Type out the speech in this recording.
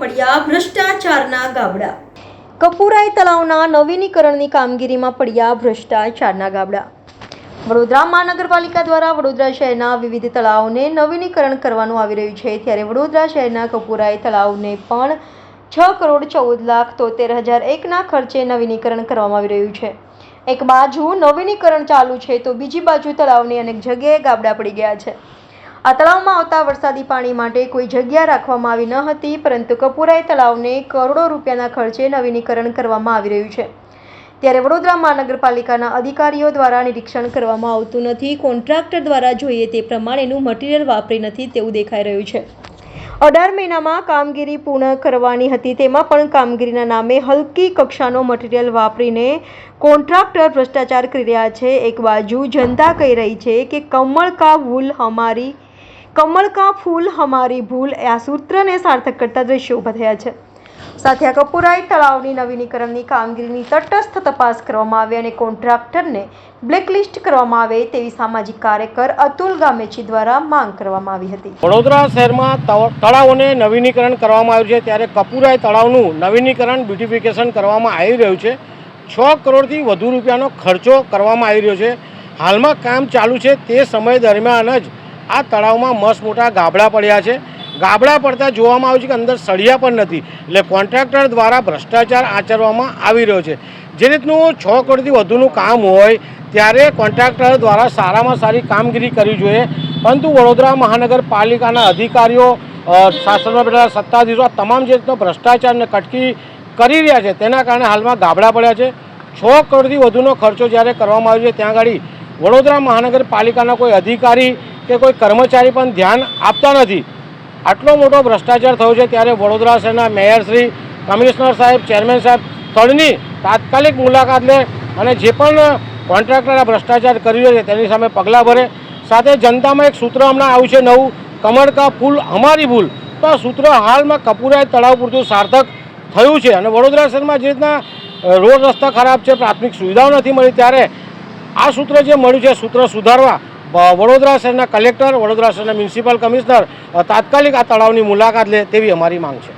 પડ્યા ભ્રષ્ટાચારના ગાબડા. કપૂરાઈ તળાવના નવીનીકરણની કામગીરીમાં પડ્યા ભ્રષ્ટાચારના ગાબડા. વડોદરા મહાનગરપાલિકા દ્વારા વડોદરા શહેરના વિવિધ તળાવોને નવીનીકરણ કરવાનું આવી રહ્યું છે. ત્યારે વડોદરા શહેરના કપૂરાઈ તળાવને પણ છ કરોડ ચૌદ લાખ તોતેર હજાર એકના ખર્ચે નવીનીકરણ કરવામાં આવી રહ્યું છે. એક બાજુ નવીનીકરણ ચાલુ છે તો બીજી બાજુ તળાવની અનેક જગ્યાએ ગાબડા પડી ગયા છે. આ તળાવમાં આવતા વરસાદી પાણી માટે કોઈ જગ્યા રાખવામાં આવી ન હતી, પરંતુ કપુરાઈ તળાવને કરોડો રૂપિયાના ખર્ચે નવીનીકરણ કરવામાં આવી રહ્યું છે. ત્યારે વડોદરા મહાનગરપાલિકાના અધિકારીઓ દ્વારા નિરીક્ષણ કરવામાં આવતું નથી, કોન્ટ્રાક્ટર દ્વારા જોઈએ તે પ્રમાણેનું મટીરિયલ વાપરી નથી તેવું દેખાઈ રહ્યું છે. અઢાર મહિનામાં કામગીરી પૂર્ણ કરવાની હતી, તેમાં પણ કામગીરીના નામે હલકી કક્ષાનો મટીરિયલ વાપરીને કોન્ટ્રાક્ટર ભ્રષ્ટાચાર કરી રહ્યા છે. એક બાજુ જનતા કહી રહી છે કે કમળ કા ભૂલ હમારી કમળ કા ફૂલ હમારી ભૂલ આ સૂત્રને સાર્થક કરતા દ્રશ્યો ઊભા થયા છે. સાથે આ કપુરાઈ તળાવની નવીનીકરણની કામગીરીની તટસ્થ તપાસ કરવામાં આવે અને કોન્ટ્રાક્ટરને બ્લેકલિસ્ટ કરવામાં આવે તેવી સામાજિક કાર્યકર અતુલ ગામેચી દ્વારા માંગ કરવામાં આવી હતી. વડોદરા શહેરમાં તળાવોને નવીનીકરણ કરવામાં આવ્યું છે ત્યારે કપુરાઈ તળાવનું નવીનીકરણ બ્યુટિફિકેશન કરવામાં આવી રહ્યું છે. છ કરોડથી વધુ રૂપિયાનો ખર્ચો કરવામાં આવી રહ્યો છે. હાલમાં કામ ચાલુ છે તે સમય દરમિયાન જ આ તળાવમાં મસ્ત મોટા ગાબડા પડ્યા છે. ગાબડા પડતા જોવામાં આવ્યું છે કે અંદર સળિયા પણ નથી. એટલે કોન્ટ્રાક્ટર દ્વારા ભ્રષ્ટાચાર આચરવામાં આવી રહ્યો છે. જે રીતનું છ કરોડથી વધુનું કામ હોય, ત્યારે કોન્ટ્રાક્ટર દ્વારા સારામાં સારી કામગીરી કરવી જોઈએ. પરંતુ વડોદરા મહાનગરપાલિકાના અધિકારીઓ શાસનમાં બેઠેલા સત્તાધીશો તમામ જે રીતનો ભ્રષ્ટાચારને કટકી કરી રહ્યા છે, તેના કારણે હાલમાં ગાબડા પડ્યા છે. છ કરોડથી વધુનો ખર્ચો જ્યારે કરવામાં આવ્યો છે, ત્યાં આગળ વડોદરા મહાનગરપાલિકાના કોઈ અધિકારી કે કોઈ કર્મચારી પણ ધ્યાન આપતા નથી. આટલો મોટો ભ્રષ્ટાચાર થયો છે ત્યારે વડોદરા શહેરના મેયરશ્રી કમિશનર સાહેબ, ચેરમેન સાહેબ સ્થળની તાત્કાલિક મુલાકાત લે અને જે પણ કોન્ટ્રાક્ટર ભ્રષ્ટાચાર કરી રહ્યો છે તેની સામે પગલાં ભરે. સાથે જનતામાં એક સૂત્ર હમણાં આવ્યું છે નવું, કમળ કા ફૂલ અમારી ભૂલ. તો આ સૂત્ર હાલમાં કપૂરાય તળાવ પૂરતું સાર્થક થયું છે અને વડોદરા શહેરમાં જે રીતના રોડ રસ્તા ખરાબ છે, પ્રાથમિક સુવિધાઓ નથી મળી, ત્યારે આ સૂત્ર જે મળ્યું છે, સૂત્ર સુધારવા વડોદરા શહેરના કલેક્ટર, વડોદરા શહેરના મ્યુનિસિપલ કમિશનર તાત્કાલિક આ તળાવની મુલાકાત લે તેવી અમારી માંગ છે.